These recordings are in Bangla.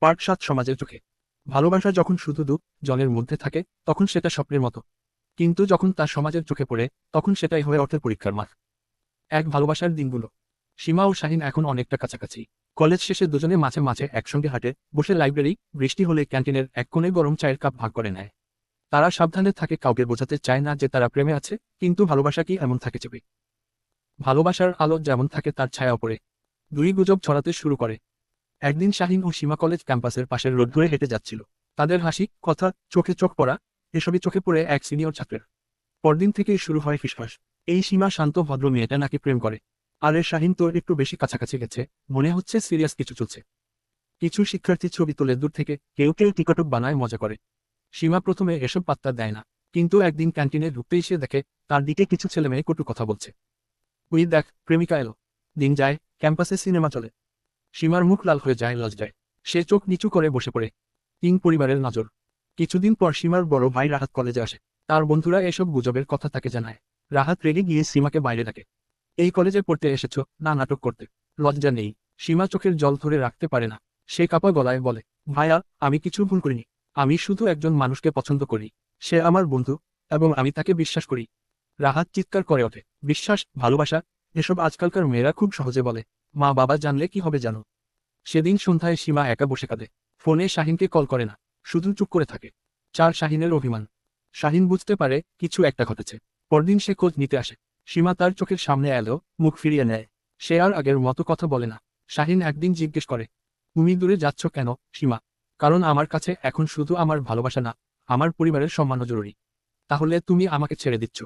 পার্ট সাত সমাজের চোখে। ভালোবাসা যখন শুধু দুঃখ, জলের মধ্যে থাকে, তখন সেটা স্বপ্নের মতো। কিন্তু যখন তার সমাজের চোখে পড়ে, তখন সেটাই হয়ে অর্থের পরীক্ষার মাঠ। এক ভালোবাসার দিনগুলো। সীমা ও শাহিন এখন অনেকটা কাছাকাছি। কলেজ শেষে দুজনে মাঝে মাঝে একসঙ্গে হাঁটে, বসে লাইব্রেরি, বৃষ্টি হলে ক্যান্টিনের এক কোণে গরম চায়ের কাপ ভাগ করে নেয়। তারা সাবধানে থাকে কাউকে বোঝাতে চায় না যে তারা প্রেমে আছে, কিন্তু ভালোবাসা কি এমন থাকে চেপে ভালোবাসার আলো যেমন থাকে তার ছায়া পড়ে। দুই গুজব ছড়াতে শুরু করে। একদিন শাহিন ও সীমা কলেজ ক্যাম্পাসের পাশের রোড ধরে হেঁটে যাচ্ছিল। তাদের হাসি, কথা, চোখে চোখ পড়া, এসবই চোখে পড়ে এক সিনিয়র ছাত্রের। পরদিন থেকেই শুরু হয় ফিসফাস। এই সীমা শান্ত, ভদ্র মেয়েটা নাকি প্রেম করে। আর এর শাহিন তো একটু বেশি কাছাকাছি গেছে। মনে হচ্ছে সিরিয়াস কিছু চলছে। কিছু শিক্ষার্থী ছবি তোলে দূর থেকে কেউ কেউ টিকটক বানায় মজা করে। সীমা প্রথমে এসব পাত্তা দেয় না, কিন্তু একদিন ক্যান্টিনে ঢুকতে এসে দেখে তার দিকে কিছু ছেলে মেয়ে কটু কথা বলছে। উই দেখ, প্রেমিকা এলো। দিন যায়, ক্যাম্পাসে সিনেমা চলে। সীমার মুখ লাল হয়ে যায়, লজ্জায়। সে চোখ নিচু করে বসে পড়ে। কিং পরিবারের নজর। কিছুদিন পর সীমার বড় ভাই রাহাত কলেজে আসে। তার বন্ধুরা এসব গুজবের কথা তাকে জানায়। রাহাত রেগে গিয়ে সীমাকে বাইরে ডাকে। এই কলেজে পড়তে এসেছ? না, নাটক করতে। লজ্জা নেই। সীমা চোখের জল ধরে রাখতে পারে না সে কাপা গলায় বলে, ভাইয়া, আমি কিছু ভুল করিনি। আমি শুধু একজন মানুষকে পছন্দ করি। সে আমার বন্ধু এবং আমি তাকে বিশ্বাস করি রাহাত চিৎকার করে ওঠে। বিশ্বাস, ভালোবাসা, এসব আজকালকার মেয়েরা খুব সহজে বলে। মা বাবা জানলে কি হবে জানো? সেদিন সন্ধ্যায় সীমা একা বসে কাঁদে। ফোনে শাহিনকে কল করে না, শুধু চুপ করে থাকে। চার শাহিনের অভিমান। শাহিন বুঝতে পারে কিছু একটা ঘটেছে। পরদিন সে খোঁজ নিতে আসে। সীমা তার চোখের সামনে এলো, মুখ ফিরিয়ে নেয়। সে আর আগের মতো কথা বলে না। শাহিন একদিন জিজ্ঞেস করে, তুমি দূরে যাচ্ছ কেন, সীমা? কারণ আমার কাছে এখন শুধু আমার ভালোবাসা না, আমার পরিবারের সম্মানও জরুরি। তাহলে তুমি আমাকে ছেড়ে দিচ্ছ।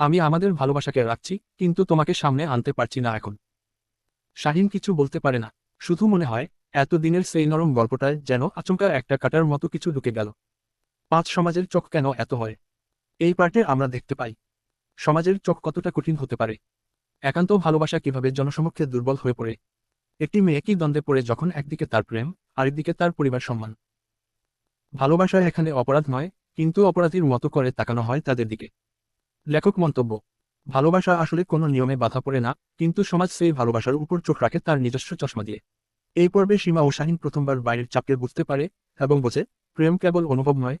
আমি আমাদের ভালোবাসাকে রাখছি, কিন্তু তোমাকে সামনে আনতে পারছি না এখন। শাহিন কিছু বলতে পারে না। শুধু মনে হয়, এতদিনের সেই নরম গল্পটায় যেন আচমকা একটা কাটার মতো কিছু ঢুকে গেল। পাঁচ সমাজের চোখ কেন এত হয়? এই পার্টে আমরা দেখতে পাই। সমাজের চোখ কতটা কঠিন হতে পারে? একান্ত ভালোবাসা কীভাবে জনসমক্ষে দুর্বল হয়ে পড়ে? একটি মেয়ে কি দ্বন্দ্বে পড়ে যখন একদিকে তার প্রেম, আরেকদিকে তার পরিবার সম্মান? ভালোবাসা এখানে অপরাধ নয়, কিন্তু অপরাধীর মতো করে তাকানো হয় তাদের দিকে। লেখক মন্তব্য ভালোবাসা আসলে কোনো নিয়মে বাধা পড়ে না, কিন্তু সমাজ সেই ভালোবাসার উপর চোখ রাখে তার নিজস্ব চশমা দিয়ে। এই পর্বে সীমা ও শাহিন প্রথমবার বাইরের চাপকে বুঝতে পারে এবং বোঝে, প্রেম কেবল অনুভব নয়